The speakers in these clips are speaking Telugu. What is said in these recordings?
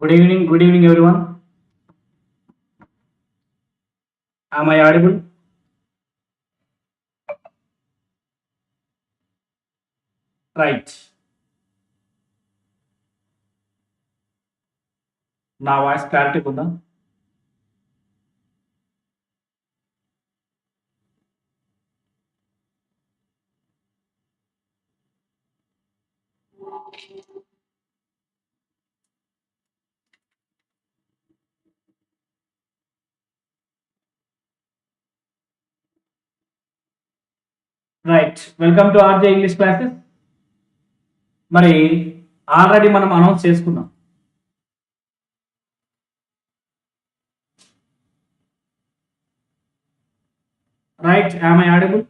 good evening good evening everyone am i audible right now voice clarity kundan right welcome to RJ English classes మరి ఆల్రెడీ మనం అనౌన్స్ చేసుకున్నాం. Right am I audible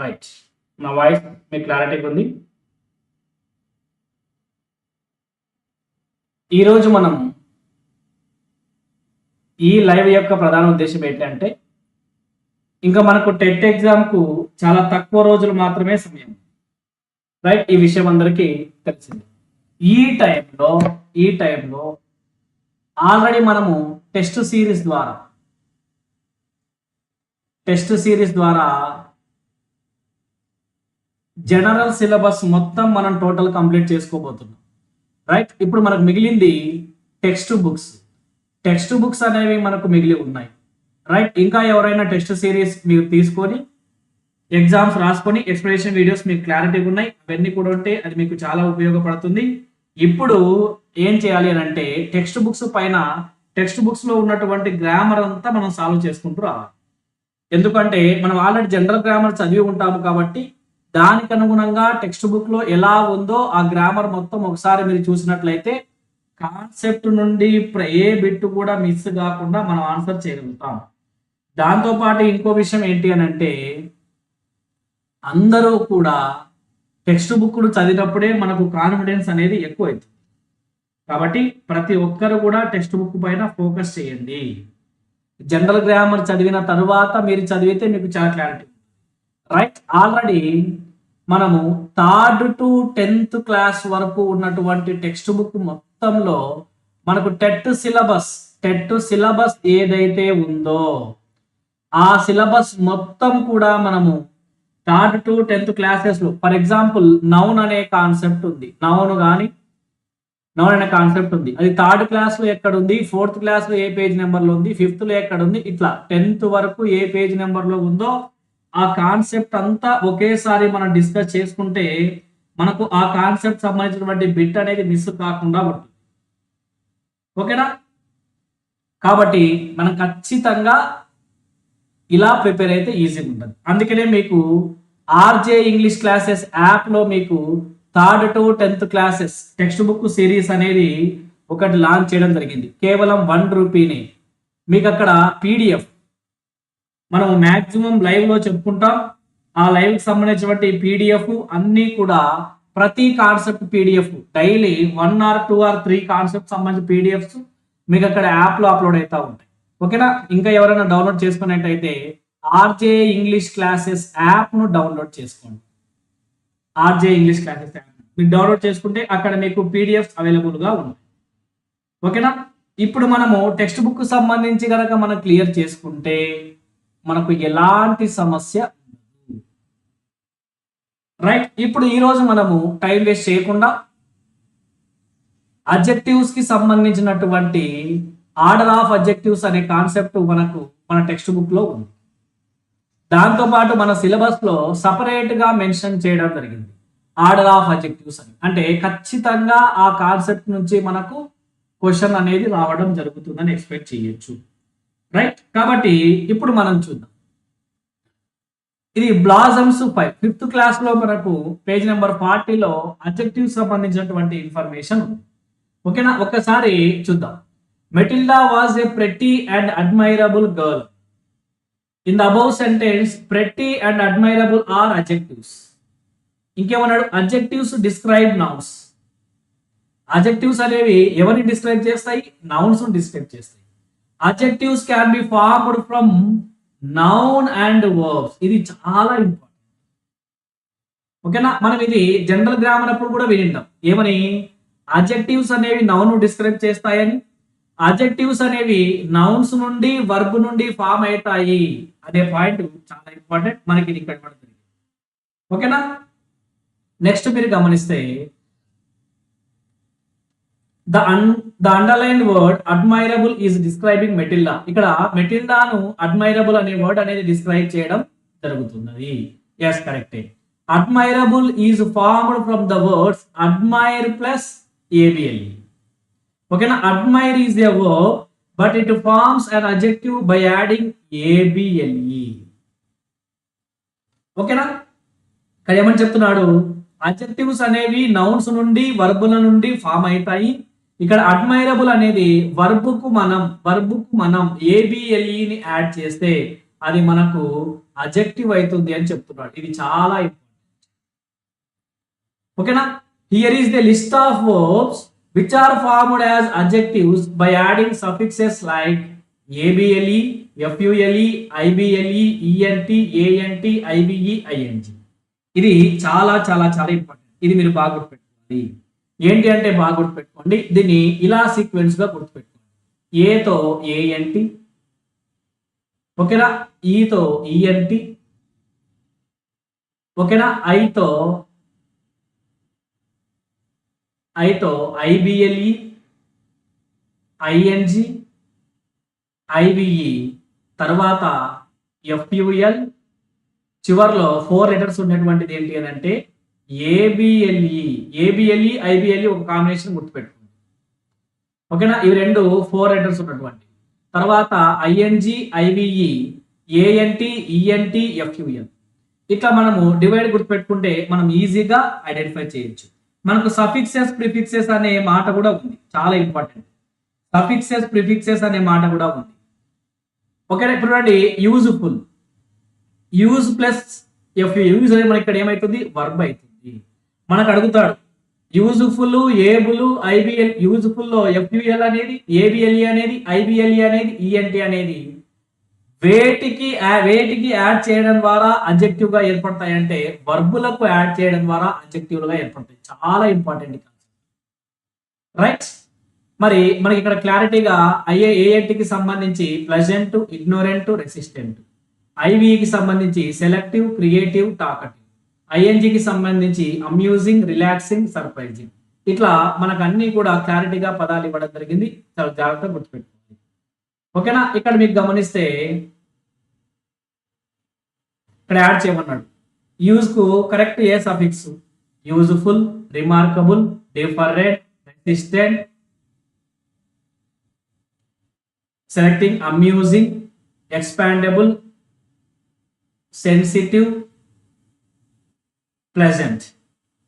right నా వాయిస్ మీకు క్లారిటీ ఉంది. ఈరోజు మనం ఈ లైవ్ యొక్క ప్రధాన ఉద్దేశం ఏంటంటే ఇంకా మనకు టెట్ ఎగ్జామ్కు చాలా తక్కువ రోజులు మాత్రమే సమయం. రైట్ ఈ విషయం అందరికీ తెలిసింది. ఈ టైంలో ఈ టైంలో ఆల్రెడీ మనము టెస్ట్ సిరీస్ ద్వారా టెస్ట్ సిరీస్ ద్వారా జనరల్ సిలబస్ మొత్తం మనం టోటల్ కంప్లీట్ చేసుకోబోతున్నాం. రైట్ ఇప్పుడు మనకు మిగిలింది టెక్స్ట్ బుక్స్. టెక్స్ట్ బుక్స్ అనేవి మనకు మిగిలి ఉన్నాయి. రైట్ ఇంకా ఎవరైనా టెస్ట్ సిరీస్ మీరు తీసుకొని ఎగ్జామ్స్ రాసుకొని ఎక్స్ప్లెనేషన్ వీడియోస్ మీకు క్లారిటీగా ఉన్నాయి. అవన్నీ కూడా ఉంటే అది మీకు చాలా ఉపయోగపడుతుంది. ఇప్పుడు ఏం చేయాలి అని అంటే టెక్స్ట్ బుక్స్ పైన టెక్స్ట్ బుక్స్లో ఉన్నటువంటి గ్రామర్ అంతా మనం సాల్వ్ చేసుకుంటూ రావాలి. ఎందుకంటే మనం ఆల్రెడీ జనరల్ గ్రామర్ చదివి ఉంటాము కాబట్టి దానికి అనుగుణంగా టెక్స్ట్ బుక్లో ఎలా ఉందో ఆ గ్రామర్ మొత్తం ఒకసారి మీరు చూసినట్లయితే కాన్సెప్ట్ నుండి ఏ బిట్ కూడా మిస్ కాకుండా మనం ఆన్సర్ చేయగలుగుతాం. దాంతో పాటు ఇంకో విషయం ఏంటి అని అంటే అందరూ కూడా టెక్స్ట్ బుక్లు చదివినప్పుడే మనకు కాన్ఫిడెన్స్ అనేది ఎక్కువ అవుతుంది కాబట్టి ప్రతి ఒక్కరు కూడా టెక్స్ట్ బుక్ పైన ఫోకస్ చేయండి. జనరల్ గ్రామర్ చదివిన తరువాత మీరు చదివితే మీకు చాలా క్లారిటీ రైట్ ఆల్రెడీ మనము థర్డ్ టు టెన్త్ క్లాస్ వరకు ఉన్నటువంటి టెక్స్ట్ బుక్ మొత్తంలో మనకు టెట్ సిలబస్ టెట్ సిలబస్ ఏదైతే ఉందో ఆ సిలబస్ మొత్తం కూడా మనము థర్డ్ టు టెన్త్ క్లాసెస్లో ఫర్ ఎగ్జాంపుల్ నౌన్ అనే కాన్సెప్ట్ ఉంది. నౌన్ కానీ నౌన్ అనే కాన్సెప్ట్ ఉంది. అది థర్డ్ క్లాస్లో ఎక్కడ ఉంది ఫోర్త్ క్లాస్లో ఏ పేజ్ నెంబర్లో ఉంది? ఫిఫ్త్లో ఎక్కడ ఉంది ఇట్లా టెన్త్ వరకు ఏ పేజ్ నెంబర్లో ఉందో ఆ కాన్సెప్ట్ అంతా ఒకేసారి మనం డిస్కస్ చేసుకుంటే మనకు ఆ కాన్సెప్ట్ సంబంధించినటువంటి బిట్ అనేది మిస్ కాకుండా ఉంటుంది. ఓకేనా? కాబట్టి మనం ఖచ్చితంగా ఇలా ప్రిపేర్ అయితే ఈజీగా ఉంటుంది. అందుకనే మీకు ఆర్జే ఇంగ్లీష్ క్లాసెస్ యాప్లో మీకు third to tenth classes text book series అనేది ఒకటి లాంచ్ చేయడం జరిగింది. కేవలం వన్ రూపీని మీకు అక్కడ పీడిఎఫ్ మనం మాక్సిమం లైవ్లో చెప్పుకుంటాం. ఆ లైవ్కి సంబంధించినటువంటి పీడిఎఫ్ అన్ని కూడా ప్రతి concept PDF daily one or two or three concept సంబంధించిన పీడిఎఫ్స్ మీకు అక్కడ యాప్లో అప్లోడ్ అవుతా ఉంటాయి. ఓకేనా ఇంకా ఎవరైనా డౌన్లోడ్ చేసుకున్నట్టయితే ఆర్జే ఇంగ్లీష్ క్లాసెస్ యాప్ను డౌన్లోడ్ చేసుకోండి. ఆర్జే ఇంగ్లీష్ క్లాసెస్ యాప్ మీరు డౌన్లోడ్ చేసుకుంటే అక్కడ మీకు పీడిఎఫ్స్ అవైలబుల్గా ఉన్నాయి ఓకేనా ఇప్పుడు మనము టెక్స్ట్ బుక్ సంబంధించి కనుక మనం క్లియర్ చేసుకుంటే మనకు ఎలాంటి సమస్య రైట్ ఇప్పుడు ఈ రోజు మనము టైం వేస్ట్ చేయకుండా అబ్జెక్టివ్స్కి సంబంధించినటువంటి ఆర్డర్ ఆఫ్ అబ్జెక్టివ్స్ అనే కాన్సెప్ట్ మనకు మన టెక్స్ట్ బుక్లో ఉంది. దాంతో పాటు మన సిలబస్లో సపరేట్గా మెన్షన్ చేయడం జరిగింది. ఆర్డర్ ఆఫ్ అబ్జెక్టివ్స్ అని. అంటే ఖచ్చితంగా ఆ కాన్సెప్ట్ నుంచి మనకు క్వశ్చన్ అనేది రావడం జరుగుతుందని ఎక్స్పెక్ట్ చేయొచ్చు. రైట్ కాబట్టి ఇప్పుడు మనం చూద్దాం. ఇది బ్లాజమ్స్ ఫైవ్ ఫిఫ్త్ క్లాస్లో మనకు పేజ్ నెంబర్ ఫార్టీలో అబ్జెక్టివ్ సంబంధించినటువంటి ఇన్ఫర్మేషన్ ఉంది. ఓకేనా? ఒక్కసారి చూద్దాం. Matilda was a pretty and admirable girl in the above sentence pretty and admirable are adjectives ఇంకేమన్నాడు? Adjectives describe nouns adjectives అనేవి ఎవరిని డిస్క్రైబ్ చేస్తాయి? నౌన్స్ డిస్క్రైబ్ చేస్తాయి. Adjectives can be formed from noun and verbs ఇది చాలా ఇంపార్టెంట్ ఓకేనా మనం ఇది జనరల్ గ్రామర్ అప్పుడు కూడా వినింటాం. ఏమని? అజెక్టివ్స్ అనేవి నౌన్ డిస్క్రైబ్ చేస్తాయని. అజెక్టివ్స్ అనేవి నౌన్స్ నుండి వర్బ్ నుండి ఫామ్ అవుతాయి అనే పాయింట్ చాలా ఇంపార్టెంట్ మనకి ఇది ఇక్కడ పడుతుంది ఓకేనా నెక్స్ట్ మీరు గమనిస్తే the an the underline word admirable is describing Matilda ఇక్కడ మెటిల్డాను అడ్మైరబుల్ అనే వర్డ్ అనేది డిస్క్రైబ్ చేయడం జరుగుతున్నది. ఎస్ కరెక్టే admirable is formed from the words admire plus ABLE ఓకేనా admire is a verb but it forms an adjective by adding ABLE ఓకేనా ఇక్కడ ఏమని చెప్తున్నాడు? అడ్జెక్టివ్స్ అనేవి నౌన్స్ నుండి వర్బుల నుండి ఫామ్ అవుతాయి. ఇక్కడ అడ్మైరబుల్ అనేది వర్బుకు మనం వర్బుకు మనం ఏబిఎల్ఈని యాడ్ చేస్తే అది మనకు అజెక్టివ్ అవుతుంది అని చెప్తున్నాడు. ఇది చాలా ఇంపార్టెంట్ ఓకేనా here is the list of verbs which are formed as adjectives by adding suffixes like ABLE FULE IBLE ENT ANT IBE ING ఇది చాలా చాలా చాలా ఇంపార్టెంట్ ఇది మీరు బాగా గుర్తుపెట్టుకోవాలి. ఏంటి అంటే బాగా గుర్తుపెట్టుకోండి. దీన్ని ఇలా సీక్వెన్స్గా గుర్తుపెట్టుకోండి. ఏతో ఏఎన్టి ఓకేనా? E ఈతో ఈఎన్టి ఓకేనా? ఐతో ఐతో ఐబిఎల్ఈ ఐఎన్జి ఐబిఈ తర్వాత ఎఫ్యుఎల్ చివర్లో ఫోర్ లెటర్స్ ఉన్నటువంటిది ఏంటి అని అంటే ఏబిఎల్ఈ ఏబిఎల్ఈ ఐబిఎల్ఈ ఒక కాంబినేషన్ గుర్తుపెట్టుకోండి. ఓకేనా? ఇవి రెండు ఫోర్ లెటర్స్ ఉన్నటువంటి. తర్వాత I N G I V E A N T E N T F U L ఇట్లా మనము డివైడ్ గుర్తుపెట్టుకుంటే మనం ఈజీగా ఐడెంటిఫై చేయొచ్చు. మనకు సఫిక్సెస్ ప్రిఫిక్సెస్ అనే మాట కూడా ఉంది. చాలా ఇంపార్టెంట్ సఫిక్సెస్ ప్రిఫిక్సెస్ అనే మాట కూడా ఉంది. ఓకేనా? ఇప్పుడు చూడండి useful use plus F use అనేది మనకి ఇక్కడ ఏమవుతుంది వర్బ్ అవుతుంది. మనకు అడుగుతాడు useful able I B L యూజ్ఫుల్లో F U L అనేది ఏబిఎల్ఈ అనేది ఐబిఎల్ఈ అనేది ఈఎన్టి అనేది వేటికి వేటికి యాడ్ చేయడం ద్వారా అబ్జెక్టివ్గా ఏర్పడతాయంటే వర్బులకు యాడ్ చేయడం ద్వారా అబ్జెక్టివ్గా ఏర్పడతాయి. చాలా ఇంపార్టెంట్ రైట్ మరి మనకి ఇక్కడ క్లారిటీగా ఐఏ ఏఎన్టీకి సంబంధించి ప్లెజెంట్ ఇగ్నోరెంట్ రెసిస్టెంట్. ఐవికి సంబంధించి సెలెక్టివ్ క్రియేటివ్ టాకటివ్. ఐఎన్జికి సంబంధించి అమ్యూజింగ్ రిలాక్సింగ్ సర్ప్రైజింగ్ ఇట్లా మనకు అన్ని కూడా క్లారిటీగా పదాలు ఇవ్వడం జరిగింది. చాలా జాగ్రత్తగా గుర్తుపెట్టుకోండి. ఓకేనా? ఇక్కడ మీకు గమనిస్తే ఇక్కడ యాడ్ చేయమన్నాడు. యూజ్కు correct a suffix useful remarkable different resistant selecting amusing expandable sensitive pleasant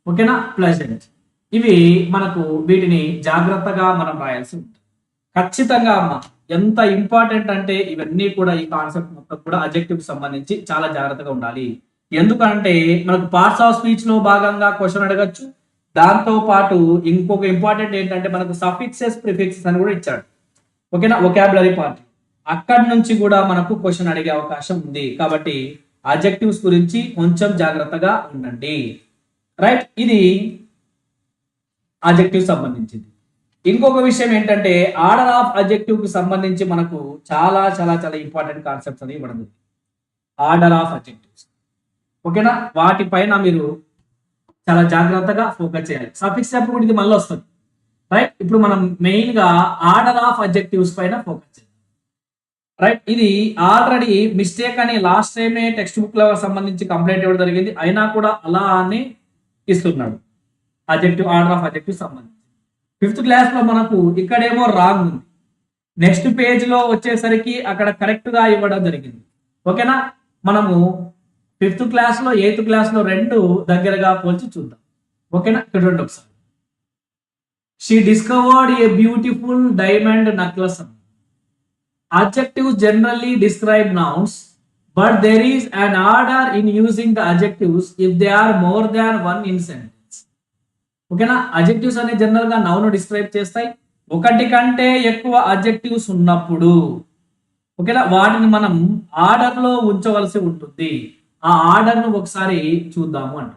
ఓకేనా? ప్లెజెంట్ ఇవి మనకు వీటిని జాగ్రత్తగా మనం రాయాల్సి ఉంటుంది. ఖచ్చితంగా అమ్మ ఎంత ఇంపార్టెంట్ అంటే ఇవన్నీ కూడా ఈ కాన్సెప్ట్ మొత్తం కూడా అబ్జెక్టివ్ సంబంధించి చాలా జాగ్రత్తగా ఉండాలి. ఎందుకంటే మనకు పార్ట్స్ ఆఫ్ స్పీచ్లో భాగంగా క్వశ్చన్ అడగచ్చు. దాంతో పాటు ఇంకొక ఇంపార్టెంట్ ఏంటంటే మనకు సఫిక్సెస్ ప్రిఫిక్సెస్ అని కూడా ఇచ్చాడు. ఓకేనా? ఒకాబులరీ పార్ట్ అక్కడి నుంచి కూడా మనకు క్వశ్చన్ అడిగే అవకాశం ఉంది. కాబట్టి అజెక్టివ్స్ గురించి కొంచెం జాగ్రత్తగా ఉండండి. రైట్ ఇది అజెక్టివ్ సంబంధించింది. ఇంకొక విషయం ఏంటంటే ఆర్డర్ ఆఫ్ అబ్జెక్టివ్కి సంబంధించి మనకు చాలా చాలా చాలా ఇంపార్టెంట్ కాన్సెప్ట్స్ అనేవి ఇవ్వడం ఆర్డర్ ఆఫ్ అబ్జెక్టివ్స్ ఓకేనా? వాటిపైన మీరు చాలా జాగ్రత్తగా ఫోకస్ చేయాలి. సఫిక్స్ అప్పుడు కూడా ఇది మళ్ళీ వస్తుంది రైట్ ఇప్పుడు మనం మెయిన్గా ఆర్డర్ ఆఫ్ అబ్జెక్టివ్స్ పైన ఫోకస్ చేయాలి. రైట్ ఇది ఆల్రెడీ మిస్టేక్ అని లాస్ట్ టైమే టెక్స్ట్ బుక్లో సంబంధించి కంప్లైంట్ ఇవ్వడం జరిగింది. అయినా కూడా అలా అని ఇస్తున్నాడు. అబ్జెక్టివ్ ఆర్డర్ ఆఫ్ అబ్జెక్టివ్ సంబంధించి. ఫిఫ్త్ క్లాస్లో మనకు ఇక్కడేమో రాంగ్ ఉంది. నెక్స్ట్ పేజ్లో వచ్చేసరికి అక్కడ కరెక్ట్గా ఇవ్వడం జరిగింది. ఓకేనా మనము ఫిఫ్త్ క్లాస్లో ఎయిత్ క్లాస్లో రెండు దగ్గరగా పోల్చి చూద్దాం. ఓకేనా ఇక్కడ రెండు ఒకసారి. She discovered a beautiful diamond necklace Adjectives generally describe nouns, but there is an order in using the adjectives if they are more than one in sentence. ఓకేనా అజెక్టివ్స్ అనే జనరల్గా నౌను డిస్క్రైబ్ చేస్తాయి. ఒకటి కంటే ఎక్కువ అజెక్టివ్స్ ఉన్నప్పుడు ఓకేనా వాటిని మనం ఆర్డర్లో ఉంచవలసి ఉంటుంది. ఆ ఆర్డర్ను ఒకసారి చూద్దాము అంట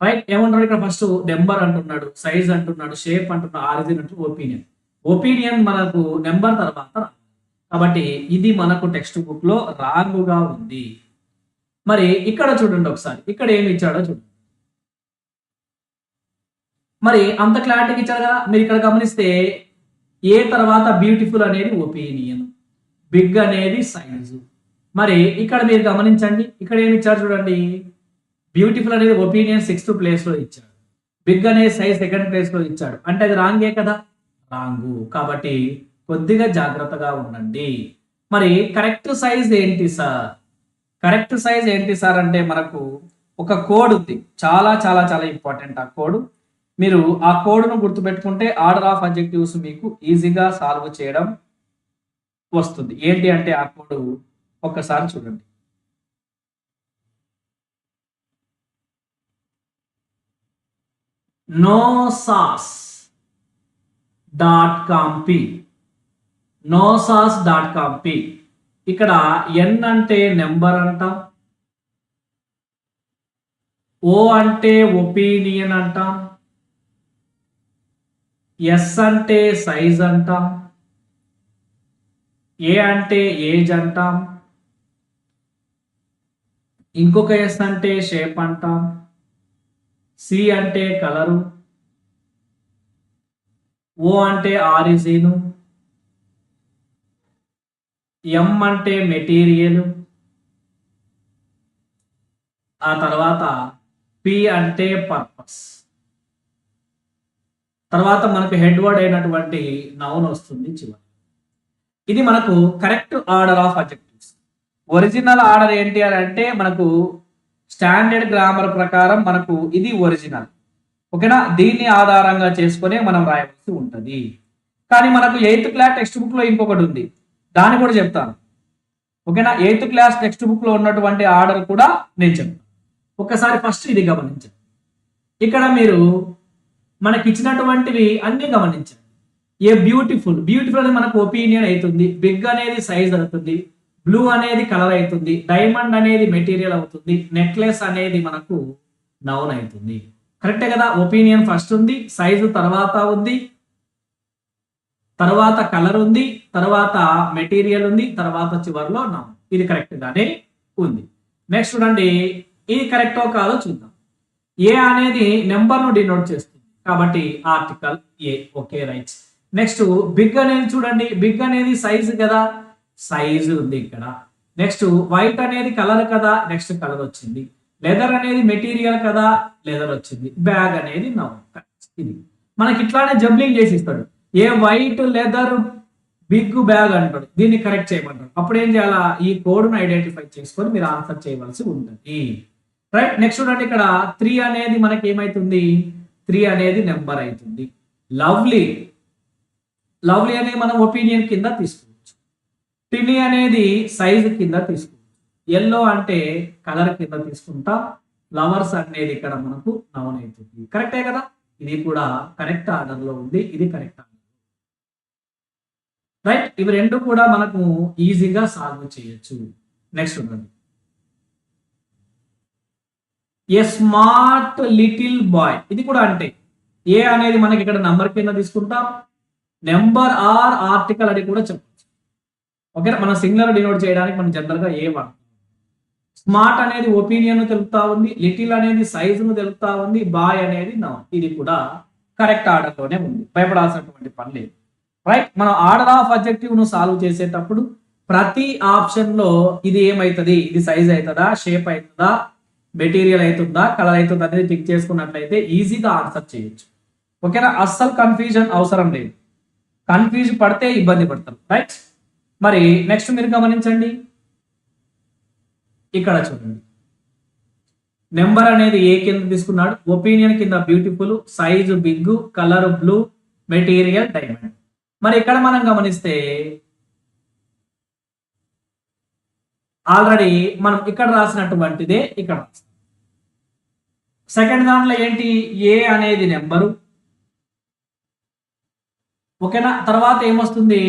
రైట్ ఏమంటారు ఇక్కడ ఫస్ట్ నెంబర్ అంటున్నాడు సైజ్ అంటున్నాడు షేప్ అంటున్నాడు ఆరిజిన్ అంటున్నాడు ఒపీనియన్ ఒపీనియన్ మనకు నెంబర్ తర్వాత కాబట్టి ఇది మనకు టెక్స్ట్ బుక్లో రాంగుగా ఉంది. మరి ఇక్కడ చూడండి ఒకసారి. ఇక్కడ ఏమి ఇచ్చాడో చూడండి. మరి అంత క్లారిటీకి ఇచ్చారు కదా. మీరు ఇక్కడ గమనిస్తే ఏ తర్వాత బ్యూటిఫుల్ అనేది ఒపీనియన్ బిగ్ అనేది సైజు మరి ఇక్కడ మీరు గమనించండి. ఇక్కడ ఏమి ఇచ్చారు చూడండి. బ్యూటిఫుల్ అనేది ఒపీనియన్ సిక్స్త్ ప్లేస్లో ఇచ్చాడు. బిగ్ అనేది సైజ్ సెకండ్ ప్లేస్లో ఇచ్చాడు. అంటే అది రాంగే కదా? రాంగు కాబట్టి కొద్దిగా జాగ్రత్తగా ఉండండి. మరి కరెక్ట్ సైజ్ ఏంటి సార్ కరెక్ట్ సైజ్ ఏంటి సార్ అంటే మనకు ఒక కోడ్ ఉంది. చాలా చాలా చాలా ఇంపార్టెంట్ ఆ కోడ్ మీరు ఆ కోడ్ను గుర్తుపెట్టుకుంటే ఆర్డర్ ఆఫ్ అబ్జెక్టివ్స్ మీకు ఈజీగా సాల్వ్ చేయడం వస్తుంది. ఏంటి అంటే ఆ కోడ్ ఒక్కసారి చూడండి. No saas dot com p nosaas no saas dot com p. ఇక్కడ ఎన్ అంటే నెంబర్ అంట. ఓ అంటే ఒపీనియన్ అంటాం. ఎస్ అంటే సైజ్ అంటాం. ఏ అంటే ఏజ్ అంటాం. ఇంకొక ఎస్ అంటే షేప్ అంటాం. సి అంటే కలరు ఓ అంటే ఆరిజీను ఎం అంటే మెటీరియల్ ఆ తర్వాత పి అంటే పర్పస్ తర్వాత మనకు హెడ్ వర్డ్ అయినటువంటి నౌన్ వస్తుంది చివరి. ఇది మనకు correct order of objectives original order ఏంటి అని అంటే మనకు స్టాండర్డ్ గ్రామర్ ప్రకారం మనకు ఇది ఒరిజినల్ ఓకేనా? దీన్ని ఆధారంగా చేసుకొని మనం రాయవలసి ఉంటుంది. కానీ మనకు ఎయిత్ క్లాస్ టెక్స్ట్ బుక్లో ఇంకొకటి ఉంది. దాన్ని కూడా చెప్తాను. ఓకేనా? ఎయిత్ క్లాస్ టెక్స్ట్ బుక్లో ఉన్నటువంటి ఆర్డర్ కూడా నేను చెప్తాను. ఒకసారి ఫస్ట్ ఇది గమనించండి. ఇక్కడ మీరు మనకి ఇచ్చినటువంటివి అన్ని గమనించండి. ఏ బ్యూటిఫుల్ బ్యూటిఫుల్ అనేది మనకు ఒపీనియన్ అవుతుంది బిగ్ అనేది సైజ్ అవుతుంది బ్లూ అనేది కలర్ అవుతుంది డైమండ్ అనేది మెటీరియల్ అవుతుంది నెక్లెస్ అనేది మనకు నౌన్ అవుతుంది. కరెక్టే కదా? ఒపీనియన్ ఫస్ట్ ఉంది సైజు తర్వాత ఉంది తర్వాత కలర్ ఉంది తర్వాత మెటీరియల్ ఉంది తర్వాత చివరిలో నౌన్ ఇది కరెక్ట్ గానే ఉంది. నెక్స్ట్ చూడండి ఇది కరెక్టో కాదో చూద్దాం. ఏ అనేది నెంబర్ను డినోట్ చేస్తుంది. కాబట్టి article a okay right next big అనేది చూడండి బిగ్ అనేది సైజ్ కదా. సైజ్ ఉంది ఇక్కడ. నెక్స్ట్ వైట్ అనేది కలర్ కదా. నెక్స్ట్ కలర్ వచ్చింది. లెదర్ అనేది మెటీరియల్ కదా. లెదర్ వచ్చింది. బ్యాగ్ అనేది నౌన్ ఇది. మనకి ఇట్లానే జంబ్లింగ్ చేసి ఇస్తాడు. A white leather big bag అంటాడు. దీన్ని కరెక్ట్ చేయమంటాడు. అప్పుడు ఏం చేయాలా? ఈ కోడ్ను ఐడెంటిఫై చేసుకొని మీరు ఆన్సర్ చేయవలసి ఉంటుంది. రైట్ నెక్స్ట్ చూడండి ఇక్కడ త్రీ అనేది మనకి ఏమైతుంది? త్రీ అనేది నెంబర్ అవుతుంది. లవ్లీ లవ్లీ అనేది మనం ఒపీనియన్ కింద తీసుకోవచ్చు. టిని అనేది సైజ్ కింద తీసుకోవచ్చు. ఎల్లో అంటే కలర్ కింద తీసుకుంటా. ఫ్లవర్స్ అనేది ఇక్కడ మనకు నవన్ అవుతుంది. కరెక్టే కదా? ఇది కూడా కరెక్ట్ ఆర్డర్లో ఉంది. ఇది కరెక్ట్ ఆర్డర్ రైట్ ఇవి రెండు కూడా మనకు ఈజీగా సాల్వ్ చేయొచ్చు. నెక్స్ట్ ఉండండి ఏ స్మార్ట్ లిటిల్ బాయ్ ఇది కూడా అంటే ఏ అనేది మనకి ఇక్కడ నంబర్ కింద తీసుకుంటాం. నెంబర్ ఆర్ ఆర్టికల్ అని కూడా చెప్పచ్చు. ఓకే మనం సింగులర్ డినోట్ చేయడానికి మనం జనరల్గా ఏ వాడతాం స్మార్ట్ అనేది ఒపీనియన్ తెలుపుతా ఉంది. లిటిల్ అనేది సైజును తెలుపుతా ఉంది. బాయ్ అనేది నౌన్ ఇది కూడా కరెక్ట్ ఆర్డర్లోనే ఉంది. భయపడాల్సినటువంటి పని లేదు. రైట్ మనం ఆర్డర్ ఆఫ్ అబ్జెక్టివ్ను సాల్వ్ చేసేటప్పుడు ప్రతి ఆప్షన్లో ఇది ఏమవుతుంది ఇది సైజ్ అవుతుందా షేప్ అవుతుందా మెటీరియల్ అవుతుందా కలర్ అవుతుందా అనేది టిక్ చేసుకున్నట్లయితే ఈజీగా ఆన్సర్ చేయొచ్చు. ఓకేనా అస్సలు కన్ఫ్యూజన్ అవసరం లేదు. కన్ఫ్యూజ్ పడితే ఇబ్బంది పడతారు. రైట్ మరి నెక్స్ట్ మీరు గమనించండి. ఇక్కడ చూడండి. నెంబర్ అనేది ఏ కింద తీసుకున్నాడు? ఒపీనియన్ కింద beautiful size big colour blue material diamond మరి ఇక్కడ మనం గమనిస్తే ఆల్రెడీ మనం ఇక్కడ రాసినటువంటిదే ఇక్కడ. సెకండ్ దాంట్లో ఏంటి? ఏ అనేది నెంబరు ఓకేనా? తర్వాత ఏమొస్తుంది?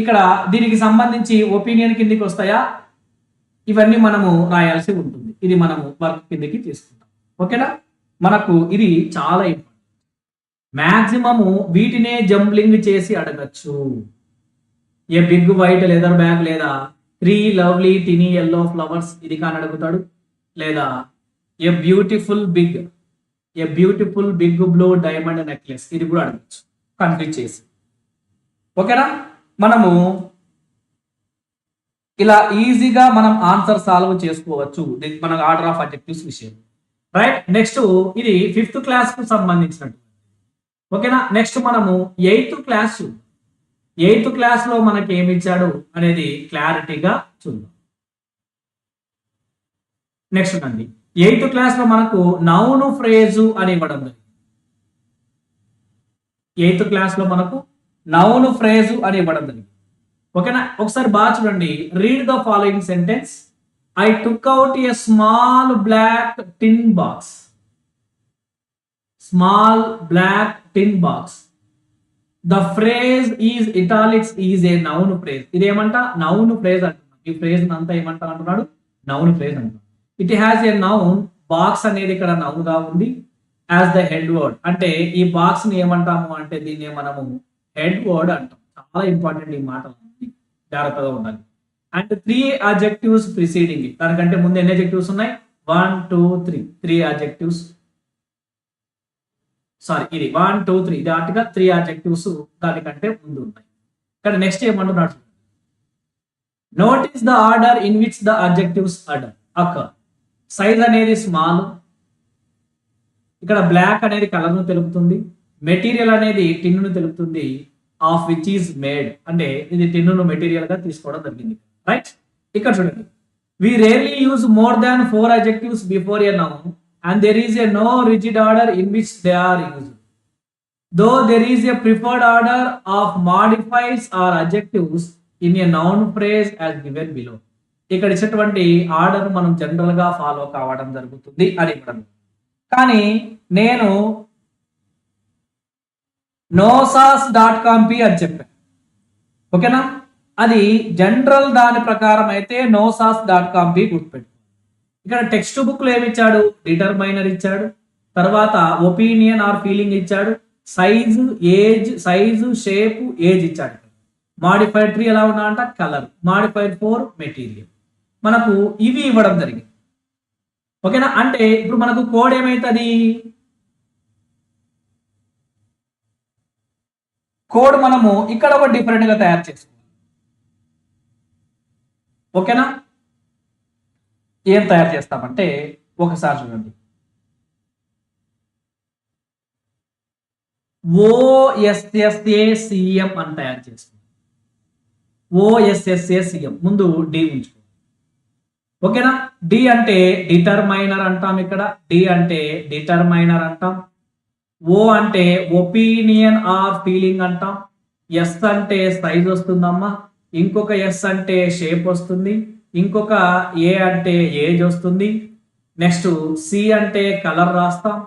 ఇక్కడ దీనికి సంబంధించి ఒపీనియన్ కిందికి వస్తాయా? ఇవన్నీ మనము రాయాల్సి ఉంటుంది. ఇది మనము వర్క్ కిందకి తీసుకుంటాం. ఓకేనా? మనకు ఇది చాలా ఇంపార్టెంట్. మ్యాక్సిమము వీటినే జంప్లింగ్ చేసి అడగచ్చు. A big white leather bag లేదా three lovely tiny yellow flowers ఇది కాని అడుగుతాడు. లేదా a beautiful big a beautiful big blue diamond necklace ఇది కూడా అడగచ్చు. కన్ఫ్యూజ్ చేసి. ఓకేనా? మనము ఇలా ఈజీగా మనం ఆన్సర్ సాల్వ్ చేసుకోవచ్చు. మన ఆర్డర్ ఆఫ్ అబ్జెక్టివ్స్ విషయం. రైట్ నెక్స్ట్ ఇది ఫిఫ్త్ క్లాస్కు సంబంధించినట్టు ఓకేనా నెక్స్ట్ మనము ఎయిత్ క్లాస్ ఎయిత్ క్లాస్లో మనకి ఏమి ఇచ్చాడు అనేది క్లారిటీగా చూద్దాం. నెక్స్ట్ అండి ఎయిత్ క్లాస్లో మనకు నౌను ఫ్రేజు అని ఇవ్వడం జరిగింది. ఎయిత్ క్లాస్లో మనకు నౌను ఫ్రేజు అని ఇవ్వడం జరిగింది. ఓకేనా? ఒకసారి బాగా చూడండి. Read the following sentence I took out a small black tin box small black tin box the phrase is italics is a noun phrase ఇదేమంట? Noun phrase అంటున్నాడు. ఈ ఫ్రేజ్ అంతా ఏమంటా అంటున్నాడు? నౌన్ ఫ్రేజ్ అంటున్నాడు. It has a noun box అనేది ఇక్కడ నౌన్గా ఉంది. యాజ్ ద హెడ్ వర్డ్ అంటే ఈ బాక్స్ని ఏమంటాము? అంటే దీన్ని మనము హెడ్ వర్డ్ అంటాం. చాలా ఇంపార్టెంట్ ఈ మాట జాగ్రత్తగా ఉండాలి. అండ్ త్రీ ఆబ్జెక్టివ్స్ ప్రిసీడింగ్ దానికంటే ముందు ఎన్ని ఆబ్జెక్టివ్స్ ఉన్నాయి? One two three three objectives sorry ఇది వన్ టూ త్రీ ఇది ఆర్టిగా త్రీ ఆబ్జెక్టివ్స్ దానికంటే ముందు ఉన్నాయి. ఇక్కడ నెక్స్ట్ ఏమంటున్నాడు notice the order in which the adjectives order అక్క సైజ్ అనేది స్మాల్ ఇక్కడ బ్లాక్ అనేది కలర్ను తెలుపుతుంది. మెటీరియల్ అనేది టిన్ను తెలుపుతుంది. ఆఫ్ విచ్ ఈజ్ మేడ్ అంటే ఇది టిన్నును మెటీరియల్గా తీసుకోవడం జరిగింది. రైట్ ఇక్కడ చూడండి. We rarely use more than four adjectives before a noun and there is a no rigid order in which they are use though there is a preferred order of modifies are adjectives in a noun phrase as given below ఇక్కడ ఇచ్చినటువంటి ఆర్డర్ మనం జనరల్గా ఫాలో కావడం జరుగుతుంది అని ఇక్కడ కానీ నేను నోసాస్ డాట్ కాంపి అని చెప్పాను ఓకేనా? అది జనరల్ దాని ప్రకారం అయితే నోసాస్ డాట్ కాంపి పి గుర్తుపెట్టు ఇక్కడ టెక్స్ట్ బుక్లు ఏమిచ్చాడు? ఏమి ఇచ్చాడు. డిటర్మైనర్ ఇచ్చాడు తర్వాత ఒపీనియన్ ఆర్ ఫీలింగ్ ఇచ్చాడు. Size age size shape age ఇచ్చాడు మాడిఫైడ్ త్రీ ఎలా ఉన్నా అంట? కలర్ మాడిఫైడ్ ఫోర్ మెటీరియల్ మనకు ఇవి ఇవ్వడం జరిగింది. ఓకేనా? అంటే ఇప్పుడు మనకు కోడ్ ఏమైతుంది? కోడ్ మనము ఇక్కడ ఒక డిఫరెంట్గా తయారు చేసుకోవాలి. ఓకేనా? ఏం తయారు చేస్తామంటే ఒకసారి చూడండి. ఓఎస్ఎస్ఏ సిఎం అని తయారు చేసుకోండి ఓఎస్ఎస్ఏ సిఎం ముందు డి ఉంచుకో ఓకేనా? డి అంటే డిటర్మైనర్ అంటాం ఇక్కడ. డి అంటే డిటర్మైనర్ అంటాం. ఓ అంటే ఒపీనియన్ ఆర్ ఫీలింగ్ అంటాం. ఎస్ అంటే సైజ్ వస్తుందమ్మా. ఇంకొక ఎస్ అంటే షేప్ వస్తుంది. ఇంకొక ఏ అంటే ఏజ్ వస్తుంది. నెక్స్ట్ సి అంటే కలర్ రాస్తాం.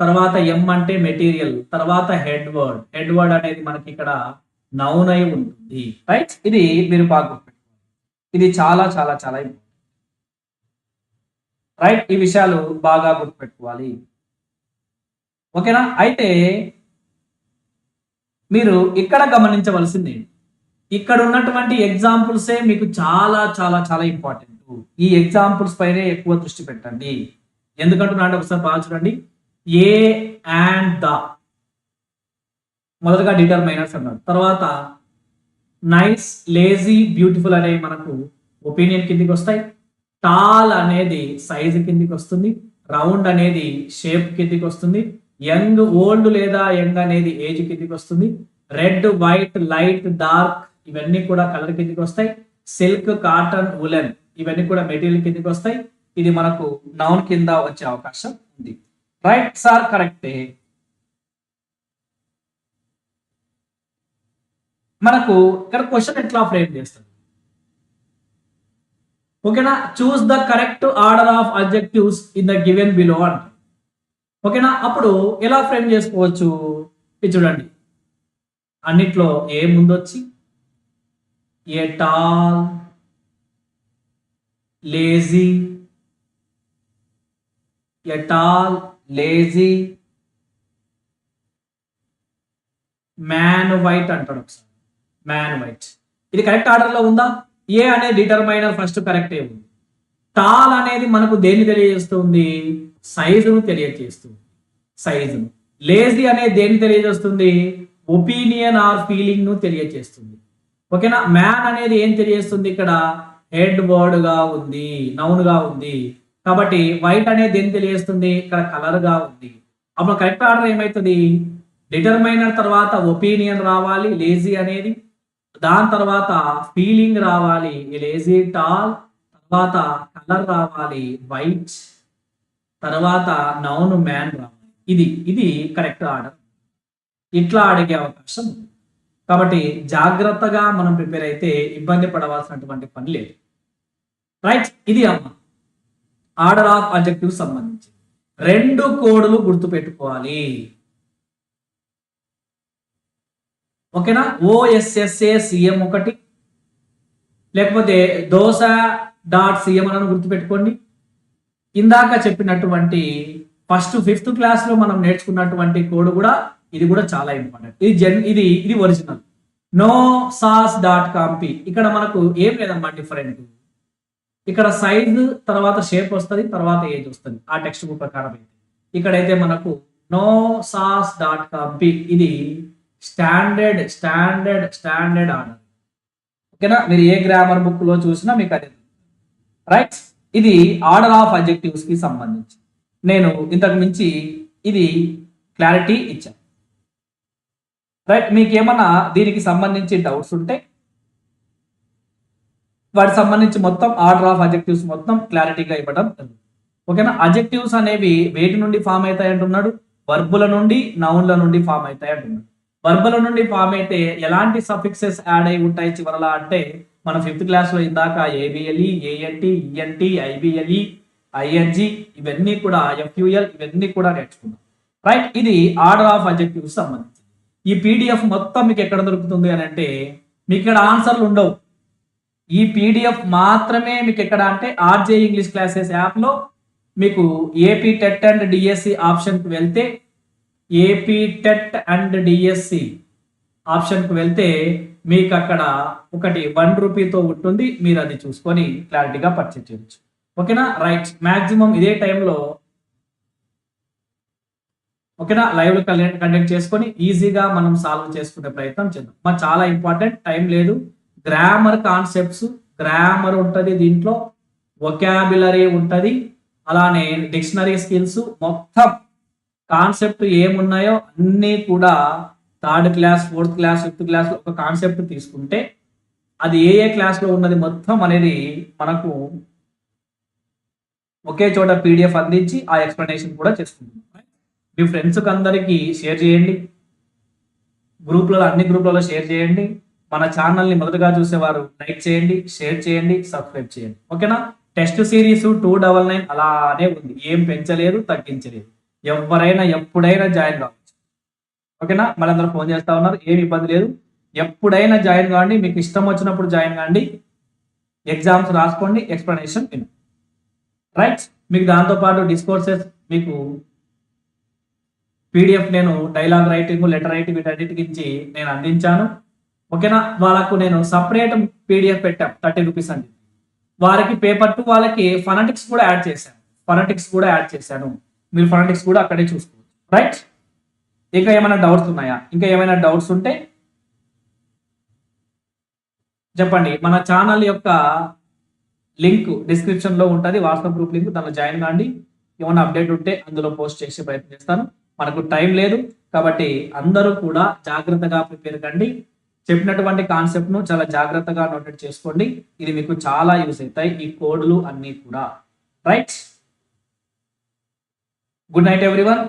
తర్వాత ఎం అంటే మెటీరియల్ తర్వాత హెడ్ వర్డ్ హెడ్ వర్డ్ అనేది మనకి ఇక్కడ నౌన్ అయి ఉంటుంది. రైట్ ఇది మీరు బాగా ఇది చాలా చాలా చాలా ఇంపార్టెంట్ రైట్ ఈ విషయాలు బాగా గుర్తుపెట్టుకోవాలి. ఓకేనా? అయితే మీరు ఇక్కడ గమనించవలసింది ఇక్కడ ఉన్నటువంటి ఎగ్జాంపుల్సే మీకు చాలా చాలా చాలా ఇంపార్టెంట్. ఈ ఎగ్జాంపుల్స్ పైనే ఎక్కువ దృష్టి పెట్టండి. ఎందుకంటున్నా ఒకసారి బాగా చూడండి. ఏ అండ్ ద మొదటగా డిటర్మైనర్స్ అన్నారు. తర్వాత నైస్ లేజీ బ్యూటిఫుల్ అనేవి మనకు ఒపీనియన్ కిందికి వస్తాయి. టాల్ అనేది సైజ్ కిందికి వస్తుంది. రౌండ్ అనేది షేప్ కిందికి వస్తుంది. యంగ్ ఓల్డ్ లేదా యంగ్ అనేది ఏజ్ కిందికి వస్తుంది. రెడ్ వైట్ లైట్ డార్క్ ఇవన్నీ కూడా కలర్ కిందికి వస్తాయి. సిల్క్ కాటన్ ఉలెన్ ఇవన్నీ కూడా మెటీరియల్ కిందికి వస్తాయి. ఇది మనకు నౌన్ కింద వచ్చే అవకాశం ఉంది. రైట్ సార్ కరెక్టే. మనకు ఇక్కడ క్వశ్చన్ ఎట్లా ఫ్రేమ్ చేస్తుంది ఓకేనా? Choose the correct order of objectives in the given below అంట ఓకేనా? అప్పుడు ఎలా ఫ్రేమ్ చేసుకోవచ్చు? ఇది చూడండి. అన్నిట్లో ఏ ముందొచ్చి? A tall? Lazy? A tall? Lazy? Man white అంటాడు ఒకసారి. Man white. ఇది కరెక్ట్ ఆర్డర్లో ఉందా? ఏ అనే డిటర్మైనర్ ఫస్ట్ కరెక్టే ఉంది. టాల్ అనేది మనకు దేన్ని తెలియజేస్తుంది? సైజును తెలియజేస్తుంది సైజును. లేజీ అనేది దేన్ని తెలియజేస్తుంది? ఒపీనియన్ ఆర్ ఫీలింగ్ను తెలియజేస్తుంది ఓకేనా? మ్యాన్ అనేది ఏం తెలియజేస్తుంది ఇక్కడ? హెడ్ వర్డ్గా ఉంది నౌన్గా ఉంది. కాబట్టి వైట్ అనేది దేన్ని తెలియజేస్తుంది? ఇక్కడ కలర్గా ఉంది. అప్పుడు కరెక్ట్ ఆర్డర్ ఏమవుతుంది డిటర్మైనర్ తర్వాత ఒపీనియన్ రావాలి లేజీ అనేది. దాని తర్వాత ఫీలింగ్ రావాలి లేజీ టాల్. తర్వాత కలర్ రావాలి వైట్. తర్వాత నౌన్ మ్యాన్ ఇది ఇది కరెక్ట్ ఆర్డర్. ఇట్లా అడిగే అవకాశం ఉంది. కాబట్టి జాగ్రత్తగా మనం ప్రిపేర్ అయితే ఇబ్బంది పడవలసినటువంటి పని లేదు. రైట్? ఇది అమ్మ. ఆర్డర్ ఆఫ్ అబ్జెక్టివ్ సంబంధించి. రెండు కోడ్లు గుర్తుపెట్టుకోవాలి. ఓకేనా? ఓఎస్ఎస్ఏ సిఎం ఒకటి. లేకపోతే దోశ డాట్ సిఎం అని గుర్తుపెట్టుకోండి. ఇందాక చెప్పినటువంటి ఫస్ట్ ఫిఫ్త్ క్లాస్లో మనం నేర్చుకున్నటువంటి కోడ్ కూడా ఇది కూడా చాలా ఇంపార్టెంట్ ఇది జన్ ఇది ఇది original no saas dot com p ఇక్కడ మనకు ఏం లేదమ్మా డిఫరెంట్ ఇక్కడ సైజ్ తర్వాత షేప్ వస్తుంది తర్వాత ఏజ్ వస్తుంది. ఆ టెక్స్ట్ బుక్ ప్రకారం అయితే. ఇక్కడైతే మనకు నో సాస్ డాట్ కాంపి ఇది స్టాండర్డ్ స్టాండర్డ్ స్టాండర్డ్ ఆర్డర్ ఓకేనా? మీరు ఏ గ్రామర్ బుక్లో చూసినా మీకు అది. రైట్ ఇది ఆర్డర్ ఆఫ్ అబ్జెక్టివ్స్కి సంబంధించి. నేను ఇంతకు మించి ఇది క్లారిటీ ఇచ్చాను. రైట్ మీకు ఏమన్నా దీనికి సంబంధించి డౌట్స్ ఉంటే వాటికి సంబంధించి మొత్తం ఆర్డర్ ఆఫ్ అజెక్టివ్స్ మొత్తం క్లారిటీగా ఇవ్వడం జరుగుతుంది. ఓకేనా? అజెక్టివ్స్ అనేవి వేటి నుండి ఫామ్ అవుతాయి అంటున్నాడు? వర్బుల నుండి నౌన్ల నుండి ఫామ్ అవుతాయి అంటున్నాడు. వర్బుల నుండి ఫామ్ అయితే ఎలాంటి సఫిక్సెస్ యాడ్ అయి ఉంటాయి చివరలా అంటే మనం ఫిఫ్త్ క్లాస్లో ఇందాక A B L E A N T E N T I B L E I N G ఇవన్నీ కూడా ఎఫ్యూఎల్ ఇవన్నీ కూడా నేర్చుకున్నాం. రైట్ ఇది ఆర్డర్ ఆఫ్ అబ్జెక్టివ్ సంబంధించి ఈ పీడిఎఫ్ మొత్తం మీకు ఎక్కడ దొరుకుతుంది అని అంటే మీకు ఇక్కడ ఆన్సర్లు ఉండవు. ఈ పీడిఎఫ్ మాత్రమే మీకు ఎక్కడ అంటే ఆర్జే ఇంగ్లీష్ క్లాసెస్ యాప్లో మీకు A P TET and D S C ఆప్షన్కి వెళ్తే A P TET and D S C ఆప్షన్కి వెళ్తే మీకు అక్కడ ఒకటి వన్ రూపీతో ఉంటుంది మీరు అది చూసుకొని క్లారిటీగా పర్చేజ్ చేయొచ్చు. ఓకేనా? రైట్. మాక్సిమం ఇదే టైంలో ఓకేనా? లైవ్ కండక్ట్ చేసుకొని ఈజీగా మనం సాల్వ్ చేసుకునే ప్రయత్నం చేద్దాం. మా చాలా ఇంపార్టెంట్ టైం లేదు. గ్రామర్ కాన్సెప్ట్స్ గ్రామర్ ఉంటుంది దీంట్లో. వొకాబులరీ ఉంటుంది. అలానే డిక్షనరీ స్కిల్స్ మొత్తం కాన్సెప్ట్ ఏమున్నాయో అన్నీ కూడా third class fourth class fifth class ఒక కాన్సెప్ట్ తీసుకుంటే అది ఏ ఏ క్లాస్లో ఉన్నది మొత్తం అనేది మనకు ఒకే చోట పీడిఎఫ్ అందించి ఆ ఎక్స్ప్లెనేషన్ కూడా చేస్తుంది. మీ ఫ్రెండ్స్కి అందరికీ షేర్ చేయండి. గ్రూప్లలో అన్ని గ్రూప్లలో షేర్ చేయండి. మన ఛానల్ని మొదటగా చూసేవారు లైక్ చేయండి షేర్ చేయండి సబ్స్క్రైబ్ చేయండి. ఓకేనా? Test series two double nine అలానే ఉంది. ఏం పెంచలేదు తగ్గించలేదు. ఎవరైనా ఎప్పుడైనా జాయిన్ కావచ్చు. ఓకేనా? మళ్ళీ ఫోన్ చేస్తా ఉన్నారు. ఏమి ఇబ్బంది లేదు. ఎప్పుడైనా జాయిన్ కావండి మీకు ఇష్టం వచ్చినప్పుడు జాయిన్ కాండి. ఎగ్జామ్స్ రాసుకోండి. ఎక్స్ప్లెనేషన్ విను. రైట్? మీకు దాంతోపాటు డిస్కోర్సెస్ మీకు పీడిఎఫ్ నేను డైలాగ్ రైటింగ్ లెటర్ రైటింగ్ వీటన్నిటికించి నేను అందించాను. ఓకేనా? వాళ్ళకు నేను సపరేట్ పీడిఎఫ్ పెట్టాం. థర్టీ రూపీస్ అని వారికి పేపర్ టు వాళ్ళకి ఫనటిక్స్ కూడా యాడ్ చేశాను. ఫనటిక్స్ కూడా యాడ్ చేశాను. మీరు ఫనటిక్స్ కూడా అక్కడే చూసుకోవచ్చు. రైట్? ఇంకా ఏమైనా డౌట్స్ ఉన్నాయా? ఇంకా ఏమైనా డౌట్స్ ఉంటే చెప్పండి. మన ఛానల్ యొక్క లింక్ డిస్క్రిప్షన్లో ఉంటుంది. వాట్సాప్ గ్రూప్ లింక్ దానిలో జాయిన్ కాండి. ఏమైనా అప్డేట్ ఉంటే అందులో పోస్ట్ చేసే ప్రయత్నం చేస్తాను. మనకు టైం లేదు. కాబట్టి అందరూ కూడా జాగ్రత్తగా ప్రిపేర్ కండి. చెప్పినటువంటి కాన్సెప్ట్ను చాలా జాగ్రత్తగా నోటెడ్ చేసుకోండి. ఇది మీకు చాలా యూస్ అవుతాయి. ఈ కోడ్లు అన్నీ కూడా. Right good night everyone